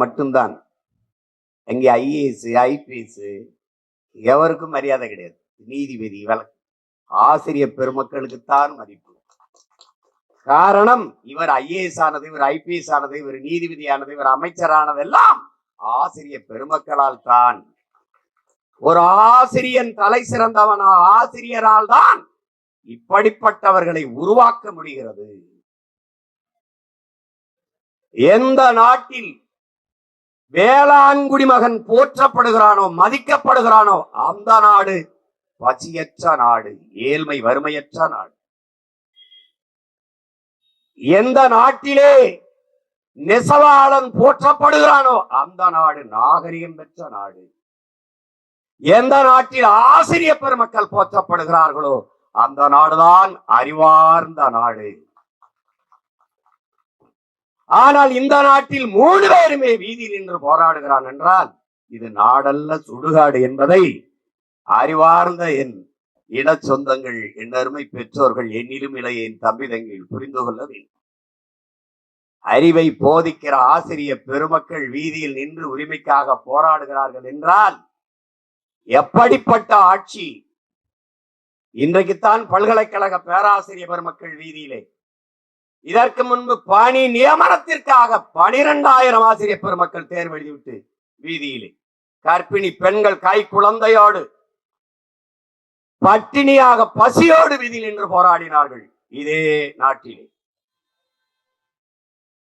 மட்டும்தான். அங்கே IAS IPS எவருக்கும் மரியாதை கிடையாது. நீதிபதி வழக்கு. ஆசிரியர் பெருமக்களுக்குத்தான் மதிப்பு. காரணம் இவர் ஐஏஎஸ் ஆனது இவர் ஐபிஎஸ் ஆனது இவர் நீதிபதி ஆனது இவர் அமைச்சரானதெல்லாம் ஆசிரியர் பெருமக்களால் தான். ஒரு ஆசிரியன் தலை சிறந்தவன் ஆசிரியரால் தான் இப்படிப்பட்டவர்களை உருவாக்க முடிகிறது. எந்த நாட்டில் வேளாண்குடி மகன் போற்றப்படுகிறானோ மதிக்கப்படுகிறானோ அந்த நாடு பசியற்ற நாடு ஏழ்மை வறுமையற்ற நாடு. எந்த நாட்டிலே நெசவாளன் போற்றப்படுகிறானோ அந்த நாடு நாகரிகம் பெற்ற நாடு. எந்த நாட்டில் ஆசிரிய பெருமக்கள் போற்றப்படுகிறார்களோ அந்த நாடுதான் அறிவார்ந்த நாடு. ஆனால் இந்த நாட்டில் மூணு பேருமே வீதியில் நின்று போராடுகிறான் என்றால் இது நாடல்ல சுடுகாடு என்பதை அறிவார்ந்த என் இட சொந்தங்கள் என் அருமை பெற்றோர்கள் என்னிலும் இளைய என் தம்பி தங்கில் புரிந்து கொள்ள வேண்டும். அறிவை போதிக்கிற ஆசிரிய பெருமக்கள் வீதியில் நின்று உரிமைக்காக போராடுகிறார்கள் என்றால் எப்படிப்பட்ட ஆட்சி? இன்றைக்குத்தான் பல்கலைக்கழக பேராசிரியர் பெருமக்கள் வீதியிலே இதற்கு முன்பு பணி நியமனத்திற்காக பனிரெண்டாயிரம் ஆசிரியர் பெருமக்கள் தேர்வு எழுதிவிட்டு வீதியிலே. கர்ப்பிணி பெண்கள் கை குழந்தையோடு பட்டினியாக பசியோடு வீதியில் நின்று போராடினார்கள் இதே நாட்டிலே.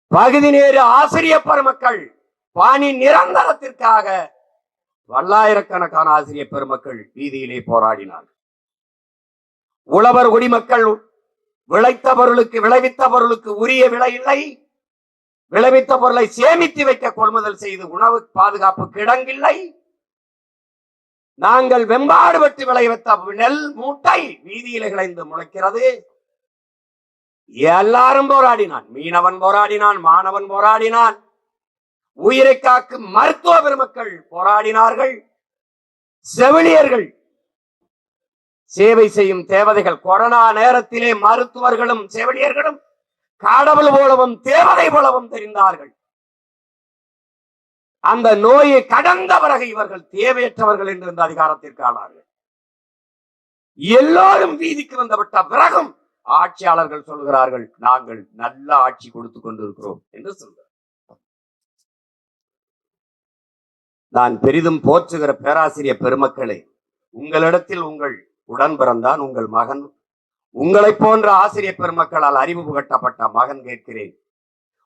பகுதி நேரு ஆசிரியர் பெருமக்கள் பணி நிரந்தரத்திற்காக பல்லாயிரக்கணக்கான ஆசிரியர் பெருமக்கள் வீதியிலே போராடினார்கள். உழவர் குடிமக்கள் விளைத்த பொருளுக்கு விளைவித்த பொருளுக்கு உரிய விலை இல்லை. விளைவித்த பொருளை சேமித்து வைக்க கொள்முதல் செய்து உணவு பாதுகாப்பு கிடங்கில்லை. நாங்கள் வெம்பாடு விளைவித்த நெல் மூட்டை வீதியில கிளைந்து முளைக்கிறது. எல்லாரும் போராடினான் மீனவன் போராடினான் மாணவன் போராடினான். உயிரை காக்கும் மருத்துவ பெருமக்கள் போராடினார்கள். செவிலியர்கள் சேவை செய்யும் தேவதைகள் கொரோனா நேரத்திலே மருத்துவர்களும் செவிலியர்களும் கடவுள் போலவும் தேவதை போலவும் தெரிந்தார்கள். அந்த நோயை கடந்த பிறகு இவர்கள் தேவையற்றவர்கள் என்று இந்த அதிகாரத்திற்கு ஆனார்கள் எல்லோரும் வீதிக்கு வந்துவிட்ட பிறகும் ஆட்சியாளர்கள் சொல்கிறார்கள் நாங்கள் நல்ல ஆட்சி கொடுத்து கொண்டிருக்கிறோம் என்று சொல்கிறார். நான் பெரிதும் போற்றுகிற பேராசிரியர் பெருமக்களே உங்களிடத்தில் உங்கள் உடன் பிறந்தான் உங்கள் மகன். உங்களை போன்ற ஆசிரியர் பெருமக்களால் அறிவு புகட்டப்பட்ட மகன் கேட்கிறேன்.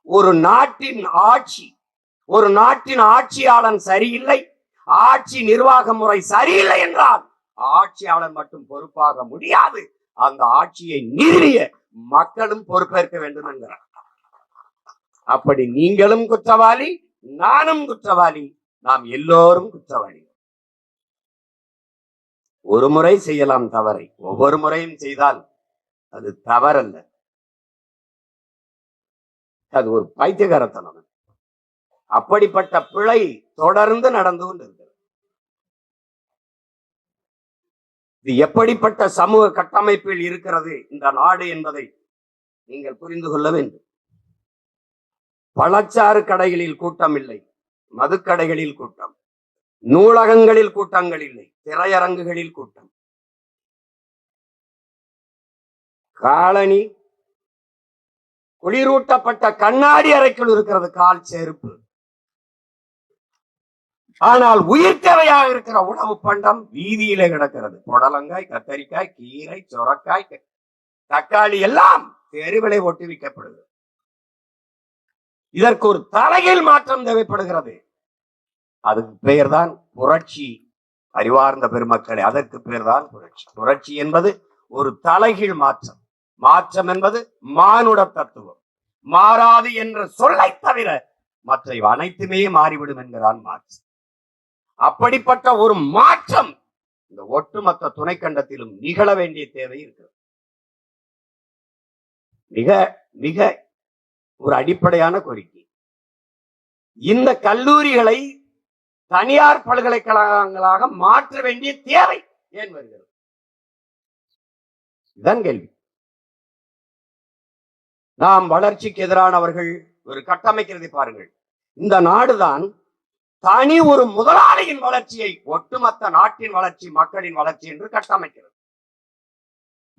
ஒரு நாட்டின் ஆட்சி ஒரு நாட்டின் ஆட்சியாளன் சரியில்லை ஆட்சி நிர்வாக முறை சரியில்லை என்றால் ஆட்சியாளன் மட்டும் பொறுப்பாக முடியாது. அந்த ஆட்சியை நீறிய மக்களும் பொறுப்பேற்க வேண்டும் என்கிறார். அப்படி நீங்களும் குற்றவாளி நானும் குற்றவாளி நாம் எல்லோரும் குற்றவாளி. ஒரு முறை செய்யலாம் தவறை. ஒவ்வொரு முறையும் செய்தால் அது தவறல்ல. அது ஒரு பைத்தியகாரத்தனம் அப்படிப்பட்ட பிழை தொடர்ந்து நடந்து கொண்டிருக்கிறது. இது எப்படிப்பட்ட சமூக கட்டமைப்பில் இருக்கிறது இந்த நாடு என்பதை நீங்கள் புரிந்து கொள்ள வேண்டும். பழச்சாறு கடைகளில் கூட்டம் இல்லை. மதுக்கடைகளில் கூட்டம். நூலகங்களில் கூட்டங்கள் இல்லை திரையரங்குகளில் கூட்டம். காலனி குளிரூட்டப்பட்ட கண்ணாடி அறைக்குள் இருக்கிறது கால் செருப்பு. ஆனால் உயிர் தேவையாக இருக்கிற உணவு பண்டம் வீதியிலே கிடக்கிறது. புடலங்காய் கத்தரிக்காய் கீரை சொரக்காய் தக்காளி எல்லாம் தெருவிலை ஒட்டுவிக்கப்படுகிறது இதற்கு ஒரு தலையில் மாற்றம் தேவைப்படுகிறது. அதுக்கு பெயர்தான் புரட்சி. அறிவார்ந்த பெருமக்களே அதற்கு பெயர்தான் புரட்சி. புரட்சி என்பது ஒரு தலைகீழ் மாற்றம். மாற்றம் என்பது மானுட தத்துவம். மாறாது என்ற சொல்லை தவிர மற்ற அனைத்துமே மாறிவிடும் என்கிறான் மாற்றம் அப்படிப்பட்ட ஒரு மாற்றம் இந்த ஒட்டுமொத்த துணைக்கண்டத்திலும் நிகழ வேண்டிய தேவை இருக்கிறது. மிக மிக ஒரு அடிப்படையான கோரிக்கை. இந்த கல்லூரிகளை தனியார் பல்கலைக்கழகங்களாக மாற்ற வேண்டிய தேவை ஏன் வருகிறது? இதுதான் கேள்வி. நாம் வளர்ச்சிக்கு எதிரானவர்கள் ஒரு கட்டமைக்கிறதை பாருங்கள். இந்த நாடுதான் தனி ஒரு முதலாளியின் வளர்ச்சியை ஒட்டுமொத்த நாட்டின் வளர்ச்சி மக்களின் வளர்ச்சி என்று கட்டமைக்கிறது.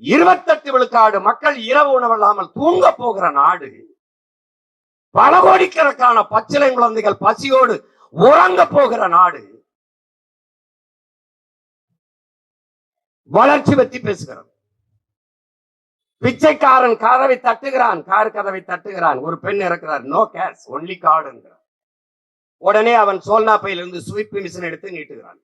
இருபத்தெட்டு விழுக்காடு மக்கள் இரவு உணவில்லாமல் தூங்க போகிற நாடு பல கோடிக்கணக்கான பச்சிலை குழந்தைகள் பசியோடு உறங்க போகிற நாடு. வளர்ச்சி பற்றி பேசுகிறது பிச்சைக்காரன் கதவை தட்டுகிறான் கார் கதவை தட்டுகிறான். ஒரு பெண் இருக்கிறார் நோ கேஷ் ஒன்லி கார்டுங்கிறார் உடனே அவன் சோல்னா பையிலிருந்து ஸ்வீப் மிஷின் எடுத்து நீட்டுகிறான்.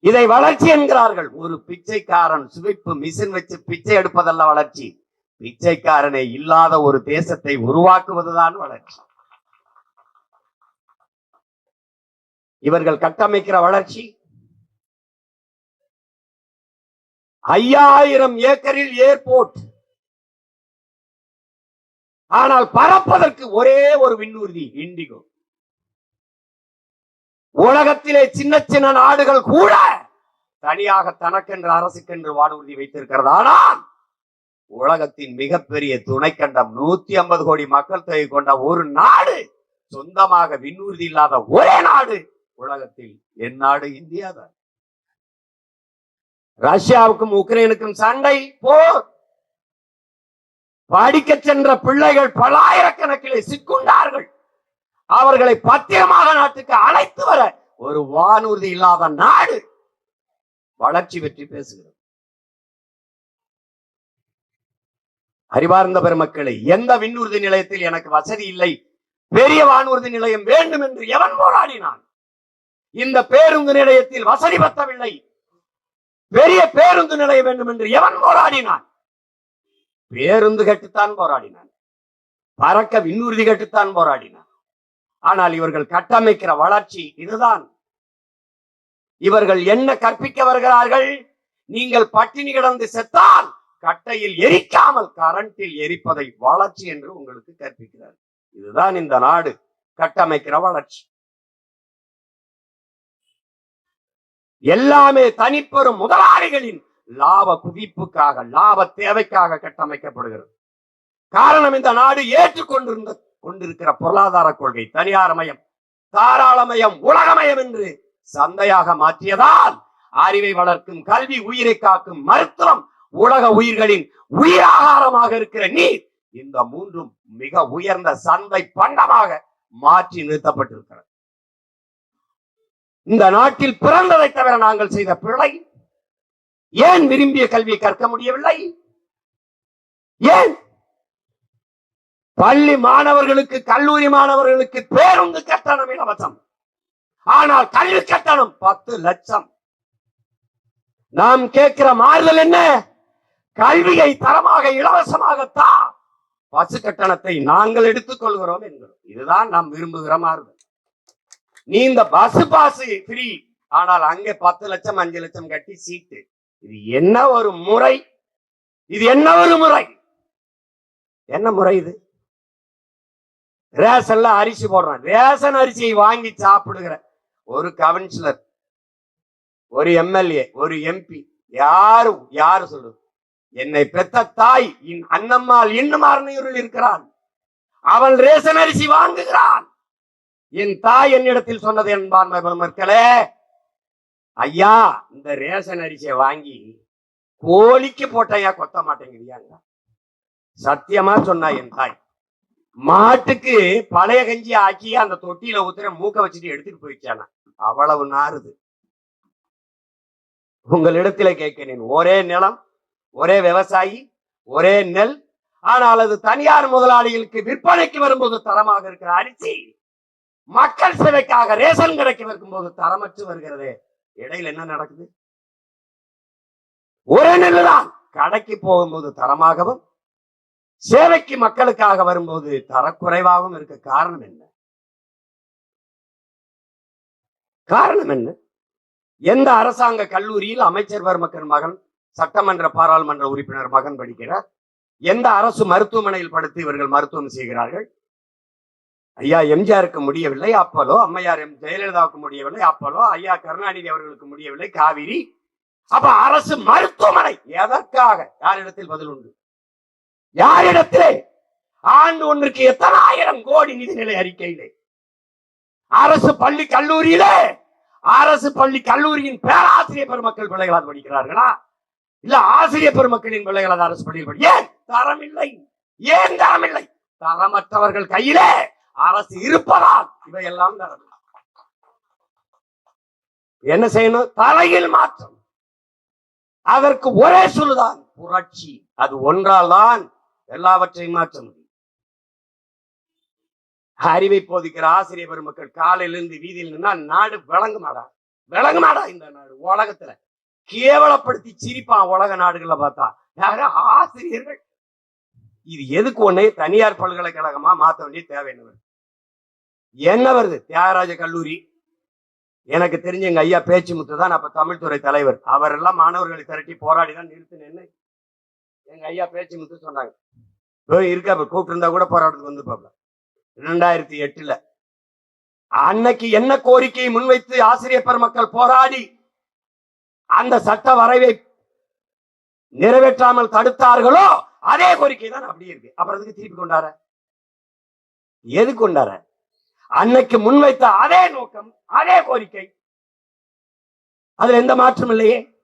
இதை வளர்ச்சி என்கிறார்கள். ஒரு பிச்சைக்காரன் சுவிப்பு மிஷின் வச்சு பிச்சை எடுப்பதல்ல வளர்ச்சி. பிச்சைக்காரனை இல்லாத ஒரு தேசத்தை உருவாக்குவதுதான் வளர்ச்சி. இவர்கள் கட்டமைக்கிற வளர்ச்சி ஐயாயிரம் ஏக்கரில் ஏர்போர்ட். ஆனால் பறப்பதற்கு ஒரே ஒரு விண்ணூர்தி இண்டிகோ. உலகத்திலே சின்ன சின்ன நாடுகள் கூட தனியாக தனக்கென்று அரசுக்கென்று வானூர்தி வைத்திருக்கிறது. ஆனால் உலகத்தின் மிகப்பெரிய துணைக்கண்டம் நூத்தி ஐம்பது கோடி மக்கள் தொகை கொண்ட ஒரு நாடு சொந்தமாக விண்ணூர்தி இல்லாத ஒரே நாடு உலகத்தில் என் நாடு இந்தியா தான். ரஷ்யாவுக்கும் உக்ரைனுக்கும் சண்டை போர் படிக்க சென்ற பிள்ளைகள் பல்லாயிரக்கணக்கிலே சிக்குண்டார்கள். அவர்களை பத்திரமாக நாட்டுக்கு அழைத்து வர ஒரு வானூர்தி இல்லாத நாடு வளர்ச்சி பற்றி பேசுகிறது. அறிவார்ந்த பெருமக்களை எந்த விண்ணூர்தி நிலையத்தில் எனக்கு வசதி இல்லை? பெரிய வானூர்தி நிலையம் வேண்டும் என்று எவன் போராடினான்? இந்த பேருந்து நிலையத்தில் வசதி பத்தவில்லை. பெரிய பேருந்து நிலையம் வேண்டும் என்று எவன் போராடினான்? பேருந்து கட்டுத்தான் போராடினான். பறக்க விண்ணூர்தி கட்டுத்தான் போராடினான். ஆனால் இவர்கள் கட்டமைக்கிற வளர்ச்சி இதுதான். இவர்கள் என்ன கற்பிக்க வருகிறார்கள்? நீங்கள் பட்டினி கிடந்து செத்தால் கட்டையில் எரிக்காமல் கரண்டில் எரிப்பதை வளர்ச்சி என்று உங்களுக்கு கற்பிக்கிறார். இதுதான் இந்த நாடு. கட்டமைக்கிற வளர்ச்சி. எல்லாமே தனிப்பெரும் முதலாளிகளின் லாப குவிப்புக்காக லாப தேவைக்காக கட்டமைக்கப்படுகிறது. காரணம் இந்த நாடு ஏற்றுக்கொண்டிருந்த கொண்டிருக்கிற பொருளாதார கொள்கை தனியார்மயம் தாராளமயம் உலகமயம் என்று சந்தையாக மாற்றியதால் அறிவை வளர்க்கும் கல்வி உயிரை காக்கும் மருத்துவம் உலக உயிர்களின் உயிராகாரமாக இருக்கிற நீர் இந்த மூன்றும் மிக உயர்ந்த சந்தை பண்டமாக மாற்றி நிறுத்தப்பட்டிருக்கிறது. இந்த நாட்டில் பிறந்ததை தவிர நாங்கள் செய்த பிழை ஏன் விரும்பிய கல்வியை கற்க முடியவில்லை? ஏன்? பள்ளி மாணவர்களுக்கு கல்லூரி மாணவர்களுக்கு பேருந்து கட்டணம் இலவசம். ஆனால் கல்வி கட்டணம் பத்து லட்சம். நாம் கேட்கிற மாறுதல் என்ன? கல்வியை தரமாக இலவசமாகத்தான் பசு கட்டணத்தை நாங்கள் எடுத்துக் கொள்கிறோம் என்கிறோம். இதுதான் நாம் விரும்புகிற மாறுதல். நீ இந்த பஸ் பாஸ் ஃப்ரீ ஆனால் அங்கே பத்து லட்சம் அஞ்சு லட்சம் கட்டி சீட்டு இது என்ன ஒரு முறை? இது என்ன ஒரு முறை? என்ன முறை இது? ரேஷன்ல அரிசி போடுறான். ரேஷன் அரிசியை வாங்கி சாப்பிடுகிற ஒரு கவுன்சிலர் ஒரு எம்எல்ஏ ஒரு எம்பி யாரு யாரு சொல்லு என்னை பெத்த தாய் இன் அன்னம்மாள் இன்னும் அறநூறில் இருக்கிறான் அவன் ரேஷன் அரிசி வாங்குகிறான் என் தாய் என்னிடத்தில் சொன்னது என்பான் மக்களே. ஐயா இந்த ரேஷன் அரிசியை வாங்கி கோழிக்கு போட்டையா கொத்த மாட்டேங்கிறியாங்க. சத்தியமா சொன்னா என் தாய். மாட்டுக்கு பழைய கஞ்சி ஆக்கி அந்த தொட்டியில ஊத்துற மூக்க வச்சுட்டு எடுத்துட்டு போயிடுச்சானா அவ்வளவு நாறுது. உங்களிடத்துல கேட்கிறேன். ஒரே நிலம் ஒரே விவசாயி ஒரே நெல் ஆனால் அது தனியார் முதலாளிகளுக்கு விற்பனைக்கு வரும்போது தரமாக இருக்கிற அரிசி. மக்கள் சேவைக்காக ரேஷன் கடைக்கு வைக்கும்போது தரமற்று வருகிறது. இடையில என்ன நடக்குது? ஒரே நெல்லுதான். கடைக்கு போகும்போது தரமாகவும் சேவைக்கு மக்களுக்காக வரும்போது தரக்குறைவாகவும் இருக்க காரணம் என்ன? காரணம் என்ன? எந்த அரசாங்க கல்லூரியில் அமைச்சர் பெருமக்கன் மகன் சட்டமன்ற பாராளுமன்ற உறுப்பினர் மகன் படிக்கிறார்? எந்த அரசு மருத்துவமனையில் படுத்து இவர்கள் மருத்துவம் செய்கிறார்கள்? ஐயா எம்ஜிஆருக்கு முடியவில்லை அப்பலோ அம்மையார் எம் ஜெயலலிதாவுக்கு முடியவில்லை அப்பலோ ஐயா கருணாநிதி அவர்களுக்கு முடியவில்லை காவிரி. அப்ப அரசு மருத்துவமனை எதற்காக? யாரிடத்தில் பதில் உண்டு? யாரிடத்திலே? ஆண்டு ஒன்றுக்கு எத்தனாயிரம் கோடி நிதிநிலை அறிக்கையிலே? அரசு பள்ளி கல்லூரியிலே? அரசு பள்ளி கல்லூரியின் பேராசிரியர் பெருமக்கள் பிள்ளைகளால் படிக்கிறார்களா? இல்ல ஆசிரியர் பெருமக்களின் பிள்ளைகளால் அரசு பள்ளியில் படி ஏன் தரம் இல்லை ஏன் தரம் இல்லை தரமற்றவர்கள் கையிலே அரசு இருப்பதால் இவையெல்லாம் நடக்கும். என்ன செய்யணும்? தலையில் மாற்றம். அதற்கு ஒரே சொல்லுதான் புரட்சி. அது ஒன்றால் தான் எல்லாவற்றையும் மாற்ற முடியும். அறிவை போதிக்கிற ஆசிரியர் பெருமக்கள் காலையிலிருந்து வீதியில் நின்னா நாடு விளங்குமாடா? விளங்குமாடா இந்த நாடு? உலகத்துல கேவலப்படுத்தி சிரிப்பான் உலக நாடுகளை பார்த்தா யாரு? ஆசிரியர்கள். இது எதுக்கு ஒன்னே தனியார் பல்கலைக்கழகமா மாத்த வேண்டிய தேவை என்ன? என்ன வருது? தியாகராஜ கல்லூரி. எனக்கு தெரிஞ்ச எங்க ஐயா பேச்சு முத்து தான் அப்ப தமிழ்துறை தலைவர். அவரெல்லாம் மாணவர்களை திரட்டி போராடி தான் நிறுத்தினேன்னு எங்க ஐயா பேச்சு முத்து சொன்னாங்க. இருக்கா கூப்பிட்டு இருந்தா கூட போராட்டத்துக்கு வந்து பாப்பேன் ரெண்டாயிரத்தி எட்டுல. அன்னைக்கு என்ன கோரிக்கையை முன்வைத்து ஆசிரியர் பெருமக்கள் போராடி அந்த சட்ட வரைவை நிறைவேற்றாமல் தடுத்தார்களோ அதே கோரிக்கை தான் அப்படி இருக்கு. அப்புறம் திருப்பி கொண்டார எது கொண்டார அன்னைக்கு முன்வைத்த அதே நோக்கம் அதே கோரிக்கை. அதுல எந்த மாற்றம் இல்லையே?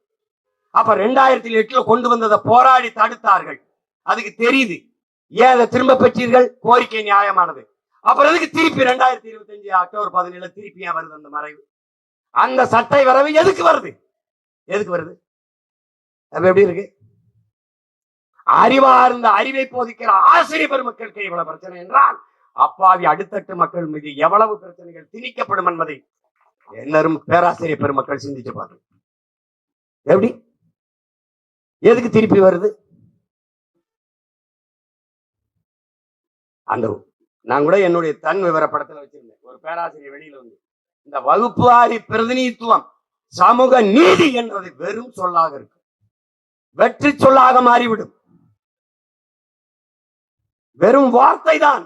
அப்ப ரெண்டாயிரத்தி எட்டுல கொண்டு வந்ததை போராடி தடுத்தார்கள். அதுக்கு தெரியுது. ஏன் அதை திரும்ப பெற்றீர்கள்? கோரிக்கை நியாயமானது. அப்புறம் எதுக்கு திருப்பி ரெண்டாயிரத்தி இருபத்தி அஞ்சு அக்டோபர் பதினேழு திருப்பி ஏன் வருது அந்த மறைவு? அந்த சட்டை வரவு எதுக்கு வருது? எதுக்கு வருது? அப்ப எப்படி இருக்கு? அறிவார்ந்த அறிவை போதிக்கிற ஆசிரியர் பெருமக்களுக்கு இவ்வளவு பிரச்சனை என்றால் அப்பாவி அடுத்தட்டு மக்கள் மீது எவ்வளவு பிரச்சனைகள் திணிக்கப்படும் என்பதை எல்லாரும் பேராசிரியர் பெருமக்கள் சிந்திச்சு பாருங்க எப்படி? எதுக்கு திருப்பி வருது? அந்த நான் கூட என்னுடைய தன் விவர படத்துல வச்சிருந்தேன். ஒரு பேராசிரியர் வெளியில வந்து இந்த வகுப்புவாரி பிரதிநிதித்துவம் சமூக நீதி என்பது வெறும் சொல்லாக இருக்கும் வெற்றி சொல்லாக மாறிவிடும். வெறும் வார்த்தை தான்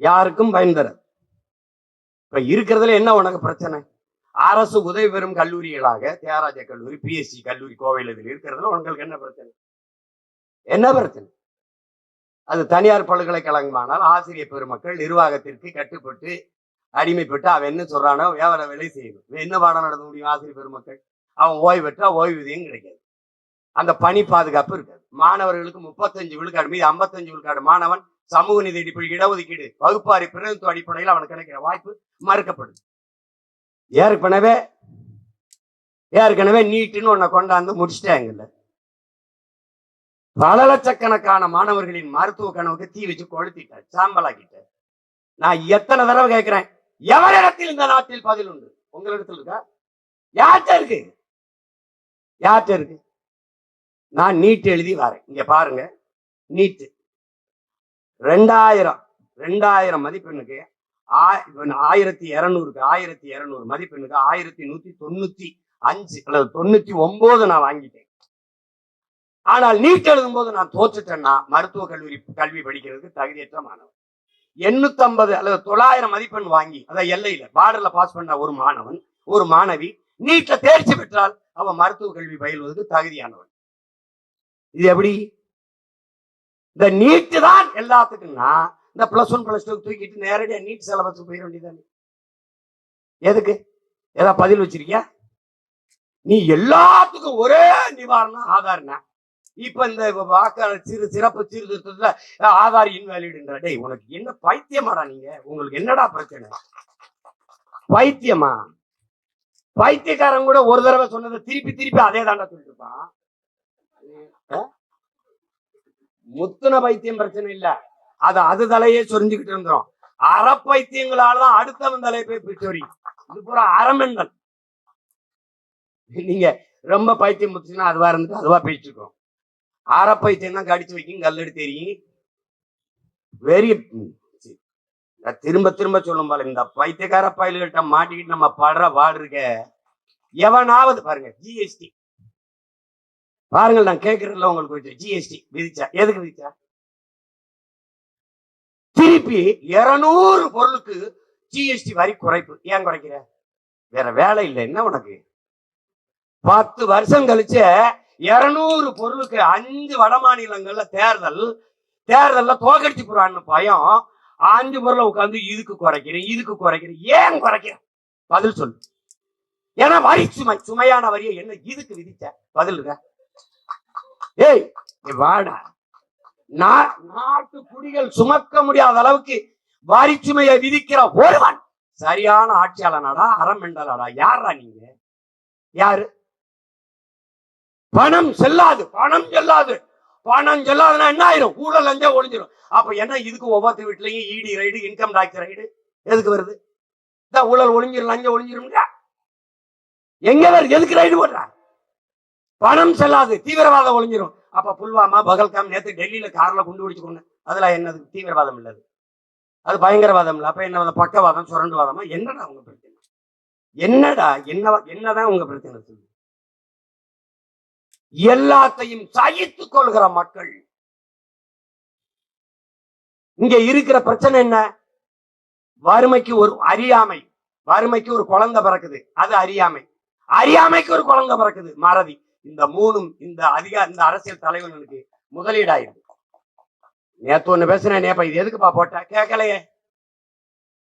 யாருக்கும் பயன் தராது. இப்ப இருக்கிறதுல என்ன உனக்கு பிரச்சனை? அரசு உதவி பெறும் கல்லூரிகளாக தியாகராஜ கல்லூரி பிஎஸ்சி கல்லூரி கோவையில் இதில் இருக்கிறதுல உங்களுக்கு என்ன பிரச்சனை? என்ன பிரச்சனை? அது தனியார் பல்கலைக்கழகமானால் ஆசிரியர் பெருமக்கள் நிர்வாகத்திற்கு கட்டுப்பட்டு அடிமைப்பட்டு அவன் என்ன சொல்றானோ வியாபார வேலை செய்யணும். என்ன பாடம் நடத்த முடியும் ஆசிரியர் பெருமக்கள்? அவன் ஓய்வு பெற்றா ஓய்வூதியம் கிடைக்காது. அந்த பணி பாதுகாப்பு இருக்காது. மாணவர்களுக்கு முப்பத்தஞ்சு விழுக்காடு மீது ஐம்பத்தஞ்சு விழுக்காடு மாணவன் சமூக நீதி அடிப்படை இடஒதுக்கீடு வகுப்பாரி பிரதிநிதித்துவ அடிப்படையில் அவனுக்கு கிடைக்கிற வாய்ப்பு மறுக்கப்படுது. ஏற்கனவே ஏற்கனவே நீட்டுன்னு ஒன்ன கொண்டாந்து முடிச்சிட்டாங்கல்ல. பல லட்சக்கணக்கான மாணவர்களின் மருத்துவ கனவுக்கு தீ வச்சு கொளுத்திட்டார் சாம்பலாக்கிட்டார். நான் எத்தனை தடவை கேட்கிறேன் எவரிடத்தில் இந்த நாட்டில் பதில் உண்டு? உங்களிடத்தில் இருக்கா? யார்கிட்ட இருக்கு? யார்கிட்ட இருக்கு? நான் நீட் எழுதி வரேன். இங்க பாருங்க நீட்டு. ரெண்டாயிரம் ரெண்டாயிரம் மதிப்பெண்ணுக்கு ஆ- ஆயிரத்தி இருநூறுக்கு ஆயிரத்தி இருநூறு மதிப்பெண்ணுக்கு ஆயிரத்தி நூத்தி தொண்ணூத்தி அஞ்சு அல்லது தொண்ணூத்தி ஒன்பது நான் வாங்கிட்டேன். ஆனால் நீட் எழுதும் போது நான் தோற்றுட்டேன்னா மருத்துவ கல்லூரி கல்வி படிக்கிறதுக்கு தகுதியற்ற மாணவன். எண்ணூத்தி ஐம்பது அல்லது தொள்ளாயிரம் மதிப்பெண் வாங்கி அதான் எல்லையில பார்டர்ல பாஸ் பண்ண ஒரு மாணவன் ஒரு மாணவி நீட்ல தேர்ச்சி பெற்றால் அவன் மருத்துவ கல்வி பயில்வதற்கு தகுதியானவன். இது எப்படி? இந்த நீட்டு தான் எல்லாத்துக்கும்னா இந்த பிளஸ் ஒன் பிளஸ் டூ தூக்கிட்டு நேரடியா நீட் சிலபஸ் போயிட வேண்டியதானே எதுக்கு? ஏதாவது பதில் வச்சிருக்கியா? நீ எல்லாத்துக்கும் ஒரே நிவாரணம் ஆதார்னா இப்ப இந்த வாக்காளர் சிறு சிறப்பு சீர்திருத்தத்துல ஆதார் இன்வாலிடுன்ற டேய் உனக்கு என்ன பைத்தியமாடா நீங்க? உங்களுக்கு என்னடா பிரச்சனை? பைத்தியமா? பைத்தியக்காரன் கூட ஒரு தடவை சொன்னதை திருப்பி திருப்பி அதே தாண்டா சொல்லிட்டு இருப்பான். முத்துன பைத்தியம் பிரச்சனை இல்ல. அது அது தலையே சொரிஞ்சுக்கிட்டு இருந்தோம். அறப்பைத்தியங்களாலதான் அடுத்தவன் தலையை போய் பிச்சோரி இது பூரா அறமெண்டல் நீங்க ரொம்ப பைத்தியம் முத்துச்சுன்னா அதுவா இருந்துட்டு அதுவா பேசிருக்கோம் அறப்பைத்தியம் தான் கடிச்சு வைக்கும் கல்லெடு தெரியும் வெரி திரும்ப திரும்ப சொல்லும் போல இந்த பைத்தியக்கார பயல்கிட்ட மாட்டிக்கிட்டு நம்ம படுற பாடு இருக்க. எவனாவது பாருங்க ஜிஎஸ்டி பாருங்கள் நான் கேட்கறதுல உங்களுக்கு ஜிஎஸ்டி விதிச்சா எதுக்கு விதிச்சா? திருப்பி இருநூறு பொருளுக்கு ஜிஎஸ்டி வரி குறைப்பு. ஏன் குறைக்கிற? வேற வேலை இல்லை. என்ன உனக்கு? பத்து வருஷம் கழிச்சு இருநூறு பொருளுக்கு அஞ்சு வட மாநிலங்கள்ல தேர்தல் தேர்தல்ல தோக்கடிச்சு போறான்னு பயம். அஞ்சு பொருளை உட்காந்து இதுக்கு குறைக்கிறேன் இதுக்கு குறைக்கிறேன். ஏன் குறைக்கிறேன் பதில் சொல்லு. ஏன்னா வரி சுமை சுமையான வரியை என்ன இதுக்கு விதிச்ச? பதில் இருக்க? ஏய் வாடா. நா- நாட்டு குடிகள் சுமக்க முடியாத அளவுக்கு வாரிச்சுமையை விதிக்கிற ஒருவன் சரியான ஆட்சியாளனாடா அறமெண்டலாடா. யாரா நீங்க? யாரு? பணம் செல்லாது பணம் செல்லாது. பணம் செல்லாதுன்னா என்ன ஆயிரும்? ஊழல் லஞ்சா ஒளிஞ்சிரும் அப்ப என்ன இதுக்கு ஒவ்வொரு வீட்லயும் இடி ரைடு இன்கம் டாக்ஸ் ரைடு எதுக்கு வருது? இந்த ஊழல் ஒளிஞ்சிரும் லஞ்சம் ஒழிஞ்சிரும்ங்க எங்க வருது எதுக்கு ரைடு போடுறாங்க பணம் செல்லாது தீவிரவாதம் ஒழிஞ்சிரும். அப்ப புல்வாமா பகல்காம் நேத்து டெல்லியில கார்ல குண்டு பிடிச்சு கொண்டு என்னது? தீவிரவாதம் இல்லது அது. பயங்கரவாதம் இல்ல. அப்ப என்ன பக்கவாதம் சுரண்டுவாதமா என்னடா உங்க பிரச்சனை? என்னடா என்ன என்னதான் உங்க பிரச்சனை சொல்லு எல்லாத்தையும் சகித்துக் கொள்கிற மக்கள். இங்க இருக்கிற பிரச்சனை என்ன? வறுமைக்கு ஒரு அறியாமை. வறுமைக்கு ஒரு குழந்தை பிறக்குது. அது அறியாமை. அறியாமைக்கு ஒரு குழந்தை பிறக்குது. மறதி. இந்த மூணும் இந்த அதிகா இந்த அரசியல் தலைவர்களுக்கு முதலீடாயிருக்கு. நேத்து ஒண்ணு பேசுறேன் நேப்பா இது எதுக்குப்பா போட்டா? கேட்கலையே.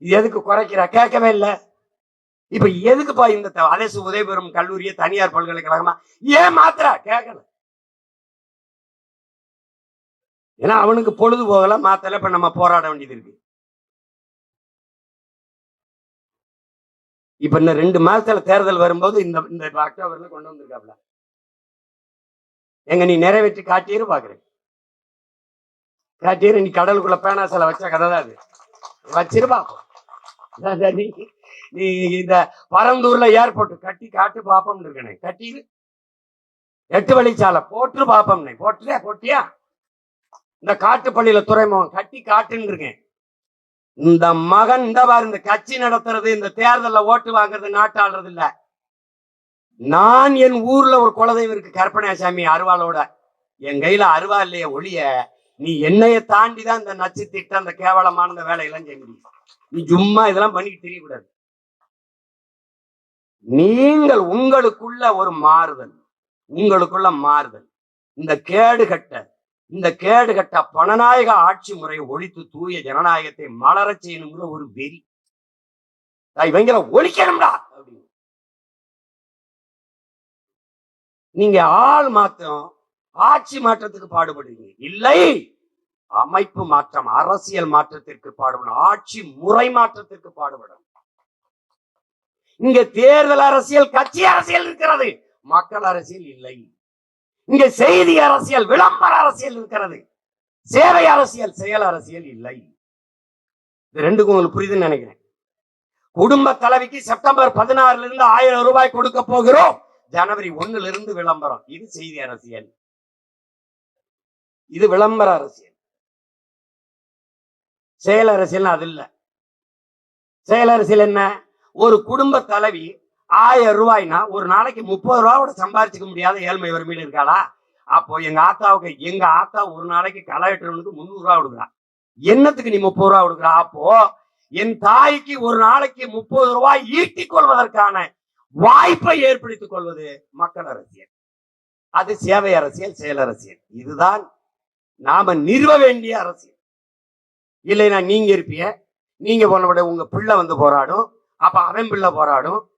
இது எதுக்கு குறைக்கிறா? கேட்கவே இல்லை. இப்ப எதுக்குப்பா இந்த அரசு உதவி பெறும் கல்லூரியை தனியார் பல்கலைக்கழகமா ஏன் மாத்திரா கேட்கல. ஏன்னா அவனுக்கு பொழுது போகல மாத்தல இப்ப நம்ம போராட வேண்டியது இருக்கு. இப்ப இந்த ரெண்டு மாசத்துல தேர்தல் வரும்போது இந்த இந்த அக்டோபர்ல கொண்டு வந்திருக்காப்ல. எங்க நீ நிறைவேற்றி காட்டியிரு பாக்குறேன் காட்டியிரு நீ கடலுக்குள்ள பேனா சில வச்ச கதை தான் அது. வச்சிரு பாப்போம் நீ இந்த பரந்தூர்ல ஏர்போர்ட் கட்டி காட்டு பாப்போம்னு இருக்கனே கட்டிரு எட்டு வழிச்சாலை போட்டு பாப்போம்னே போட்டுல போட்டியா இந்த காட்டுப்பள்ளியில துறைமுகம் கட்டி காட்டுன்னு இருக்கேன். இந்த மகன் இந்த பாரு இந்த கட்சி நடத்துறது இந்த தேர்தலில் ஓட்டு வாங்குறது நாட்டாளுறது இல்லை. நான் என் ஊர்ல ஒரு குலதெய்வம் இருக்கு கற்பனாசாமி அருவாளோட. என் கையில அருவா இல்லையே ஒளிய நீ என்னைய தாண்டி தான் இந்த நச்சு திட்டம் அந்த கேவலமான இந்த வேலையெல்லாம் செய்ய முடியும். நீ சும்மா இதெல்லாம் பண்ணிட்டு தெரியக்கூடாது. நீங்கள் உங்களுக்குள்ள ஒரு மாறுதல். உங்களுக்குள்ள மாறுதல். இந்த கேடுகட்ட இந்த கேடுகட்ட பணநாயக ஆட்சி முறையை ஒழித்து தூய ஜனநாயகத்தை மலரச் செய்யணுங்கிற ஒரு வெறி. இவங்களை ஒழிக்கணும்டா! நீங்க ஆள் மாற்றம் ஆட்சி மாற்றத்துக்கு பாடுபடுவீங்க. இல்லை அமைப்பு மாற்றம் அரசியல் மாற்றத்திற்கு பாடுபடும் ஆட்சி முறை மாற்றத்திற்கு பாடுபடும் இங்க தேர்தல் அரசியல் கட்சி அரசியல் இருக்கிறது. மக்கள் அரசியல் இல்லை. இங்க செய்தி அரசியல் விளம்பர அரசியல் இருக்கிறது. சேவை அரசியல் செயல் அரசியல் இல்லை. இது ரெண்டுக்கும் உங்களுக்கு புரியுதுன்னு நினைக்கிறேன். குடும்ப தலைவிக்கு செப்டம்பர் பதினாறுல இருந்து ஆயிரம் ரூபாய் கொடுக்க போகிறோம். ஜனவரி ஒண்ணுல இருந்து விளம்பரம். இது செய்தி அரசியல். இது விளம்பர அரசியல். செயல் அரசியல் அது இல்ல. செயல் அரசியல் என்ன? ஒரு குடும்ப தலைவி ஆயிரம் ரூபாய்னா ஒரு நாளைக்கு முப்பது ரூபாவோட சம்பாரிச்சுக்க முடியாத ஏழ்மை வறுமையில் இருக்காளா? அப்போ எங்க ஆத்தாவுக்கு எங்க ஆத்தா ஒரு நாளைக்கு களை வெட்டுறவனுக்கு முந்நூறு ரூபா கொடுக்குறா. என்னத்துக்கு நீ முப்பது ரூபா கொடுக்குறா? அப்போ என் தாய்க்கு ஒரு நாளைக்கு முப்பது ரூபாய் ஈட்டிக் கொள்வதற்கான வாய்ப்பை ஏற்படுத்திக் கொள்வது மக்கள் அரசியல். அது சேவை அரசியல் செயல் அரசியல். இதுதான் நாம நிறுவ வேண்டிய அரசியல். இல்லைன்னா நீங்க இருப்பீங்க நீங்க போனவிட உங்க பிள்ளை வந்து போராடும் அப்ப அவன் பிள்ளை போராடும்.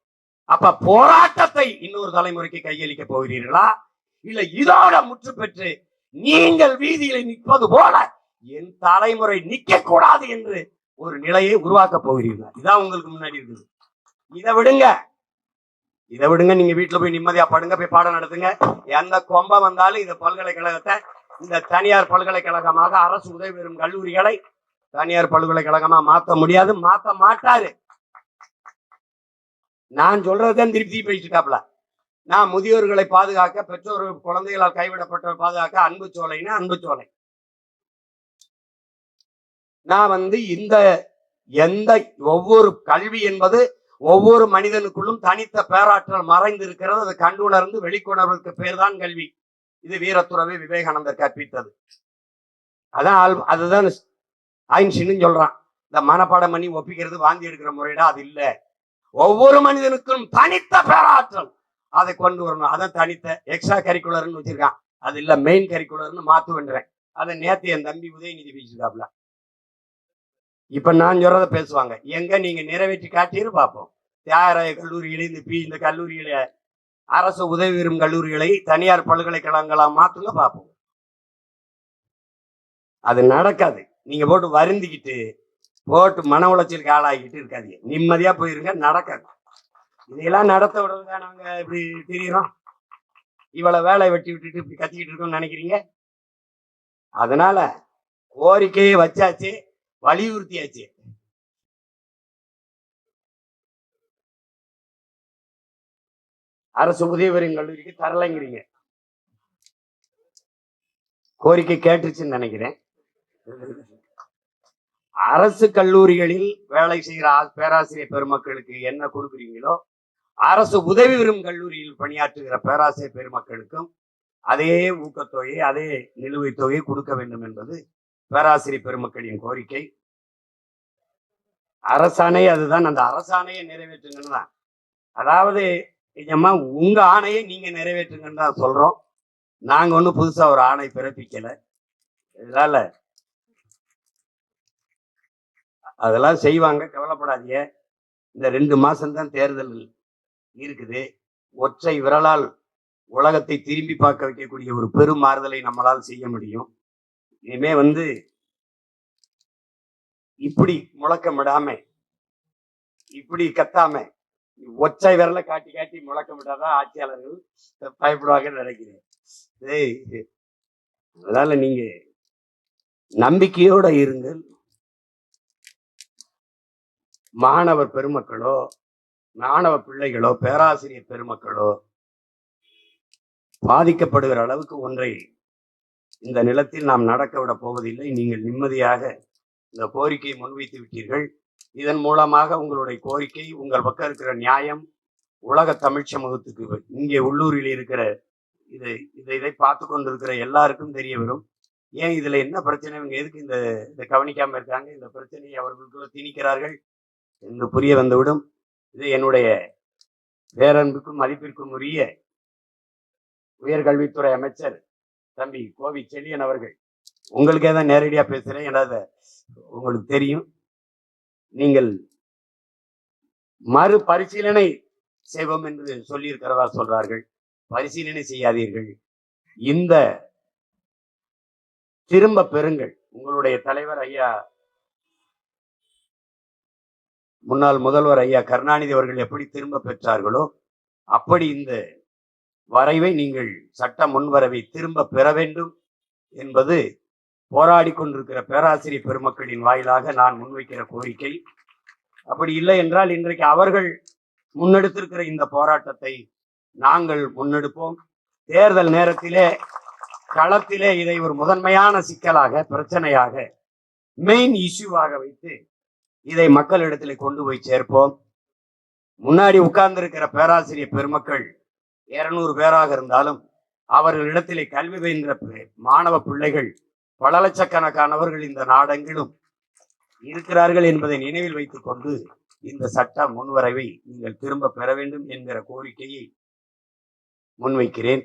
அப்ப போராட்டத்தை இன்னொரு தலைமுறைக்கு கையளிக்க போகிறீர்களா? இல்ல இதோட முற்று பெற்று நீங்கள் வீதியில நிற்பது போல என் தலைமுறை நிக்க கூடாது என்று ஒரு நிலையை உருவாக்க போகிறீர்களா? இதான் உங்களுக்கு முன்னாடி இருக்குது இதை விடுங்க. இதை விடுங்க நீங்க வீட்டுல போய் நிம்மதியா படுங்க போய் பாடம் நடத்துங்க. எந்த கொம்பம் வந்தாலும் இந்த பல்கலைக்கழகத்தை இந்த தனியார் பல்கலைக்கழகமாக அரசு உதவி பெறும் கல்லூரிகளை தனியார் பல்கலைக்கழகமா மாத்த முடியாது மாத்த மாட்டாரு. நான் சொல்றதுதான் திருப்தி பேசிட்டாப்ல நான் முதியோர்களை பாதுகாக்க பெற்றோர் குழந்தைகளால் கைவிடப்பட்டவர் பாதுகாக்க அன்பு சோலைன்னா அன்பு சோலை. நான் வந்து இந்த எந்த ஒவ்வொரு கல்வி என்பது ஒவ்வொரு மனிதனுக்குள்ளும் தனித்த பேராற்றல் மறைந்து இருக்கிறது அதை கண்டுணர்ந்து வெளிக்கொணர்வதற்கு பேர்தான் கல்வி. இது வீரத்துறவை விவேகானந்தர் கற்பித்தது அதான் அதுதான் ஐன்ஸ்டீன் சொல்றான். இந்த மனப்பாடம் பண்ணி ஒப்பிக்கிறது வாந்தி எடுக்கிற முறையிடா அது இல்ல. ஒவ்வொரு மனிதனுக்கும் தனித்த பேராற்றல். அதை கொண்டு வரணும். அதை தனித்த எக்ஸ்ட்ரா கரிக்குலர்னு வச்சிருக்கான். அது இல்ல மெயின் கரிக்குலர்னு மாத்துவேன்றேன் அதை நேத்து என் தம்பி உதயநிதி பேசிட்டாப்ல இப்ப நான் சொல்றத பேசுவாங்க. எங்க நீங்க நிறைவேற்றி காட்டியிரு பார்ப்போம். தியாகராய கல்லூரியில இந்த பி இந்த கல்லூரியில அரசு உதவி பெறும் கல்லூரிகளை தனியார் பல்கலைக்கழகங்களா மாத்துங்க பார்ப்போம். அது நடக்காது. நீங்க போட்டு வருந்திக்கிட்டு போட்டு மன உளைச்சலுக்கு ஆளாகிக்கிட்டு இருக்காதீங்க. நிம்மதியா போயிருங்க நடக்காது. இதையெல்லாம் நடத்த விடுறதுக்கா நாங்க இப்படி தெரியுறோம். இவ்வளவு வேலையை வெட்டி விட்டுட்டு இப்படி கத்திக்கிட்டு இருக்கோம்னு நினைக்கிறீங்க? அதனால கோரிக்கையை வச்சாச்சு. வலியுறுத்தியாச்சு. அரசு உதவி பெறும் கல்லூரிக்கு தரலைங்கிறீங்க. கோரிக்கை கேட்டுச்சுன்னு நினைக்கிறேன். அரசு கல்லூரிகளில் வேலை செய்கிற பேராசிரியர் பெருமக்களுக்கு என்ன கொடுக்குறீங்களோ அரசு உதவி பெறும் கல்லூரியில் பணியாற்றுகிற பேராசிரியர் பெருமக்களுக்கும் அதே ஊக்கத்தொகை அதே நிலுவைத் தொகை கொடுக்க வேண்டும் என்பது பேராசிரியர் பெருமக்களின் கோரிக்கை. அரசாணை அதுதான். அந்த அரசாணையை நிறைவேற்றுங்கன்னு தான். அதாவது நிஜமா உங்க ஆணையை நீங்க நிறைவேற்றுங்கன்னு தான் சொல்றோம். நாங்க ஒன்றும் புதுசா ஒரு ஆணை பிறப்பிக்கல. இதனால அதெல்லாம் செய்வாங்க. கவலைப்படாதீங்க. இந்த ரெண்டு மாசம்தான் தேர்தல் இருக்குது. ஒற்றை விரலால் உலகத்தை திரும்பி பார்க்க வைக்கக்கூடிய ஒரு பெரும் மாறுதலை நம்மளால் செய்ய முடியும். இனிமே வந்து இப்படி முழக்கமிடாம. இப்படி கத்தாம. ஒற்றை விரல காட்டி காட்டி முழக்கமிட்டாதான் ஆட்சியாளர்கள் பயப்படுவாங்கன்னு நினைக்கிறேன். அதனால நீங்க நம்பிக்கையோட இருங்கள். மாணவர் பெருமக்களோ மாணவ பிள்ளைகளோ பேராசிரியர் பெருமக்களோ பாதிக்கப்படுகிற அளவுக்கு ஒன்றை இந்த நிலத்தில் நாம் நடக்க விட போவதில்லை. நீங்கள் நிம்மதியாக இந்த கோரிக்கையை முன்வைத்து விட்டீர்கள். இதன் மூலமாக உங்களுடைய கோரிக்கை உங்கள் பக்கம் இருக்கிற நியாயம் உலக தமிழ் சமூகத்துக்கு இங்கே உள்ளூரில் இருக்கிற இதை இதை இதை பார்த்து கொண்டிருக்கிற எல்லாருக்கும் தெரிய வரும் ஏன் இதுல என்ன பிரச்சனை? இவங்க எதுக்கு இந்த இதை கவனிக்காம இருக்காங்க? இந்த பிரச்சனையை அவர்களுக்குள்ள திணிக்கிறார்கள் என்று புரிய வந்துவிடும். இது என்னுடைய பேரன்புக்கும் மதிப்பிற்கும் உரிய உயர்கல்வித்துறை அமைச்சர் தம்பி கோவி செழியன் அவர்கள். உங்களுக்கே தான் நேரடியா பேசுறேன். ஏன்னா உங்களுக்கு தெரியும். நீங்கள் மறு பரிசீலனை செய்வோம் என்று சொல்லியிருக்கிறதா சொல்றார்கள். பரிசீலனை செய்யாதீர்கள். இந்த திரும்ப பெறுங்கள். உங்களுடைய தலைவர் ஐயா முன்னாள் முதல்வர் ஐயா கருணாநிதி அவர்கள் எப்படி திரும்ப பெற்றார்களோ அப்படி இந்த வரைவை நீங்கள் சட்ட முன்வரவை திரும்ப பெற வேண்டும் என்பது போராடி கொண்டிருக்கிற பேராசிரியர் பெருமக்களின் வாயிலாக நான் முன்வைக்கிற கோரிக்கை. அப்படி இல்லை என்றால் இன்றைக்கு அவர்கள் முன்னெடுத்திருக்கிற இந்த போராட்டத்தை நாங்கள் முன்னெடுப்போம். தேர்தல் நேரத்திலே களத்திலே இதை ஒரு முதன்மையான சிக்கலாக பிரச்சனையாக மெயின் இஷ்யூவாக வைத்து இதை மக்களிடத்திலே கொண்டு போய் சேர்ப்போம். முன்னாடி உட்கார்ந்திருக்கிற பேராசிரியர் பெருமக்கள் இருநூறு பேராக இருந்தாலும் அவர்களிடத்திலே கல்வி பயின்ற பி- மாணவ பிள்ளைகள் பல லட்சக்கணக்கானவர்கள் இந்த நாடெங்கிலும் இருக்கிறார்கள் என்பதை நினைவில் வைத்துக் கொண்டு இந்த சட்ட முன்வரைவை நீங்கள் திரும்ப பெற வேண்டும் என்கிற கோரிக்கையை முன்வைக்கிறேன்.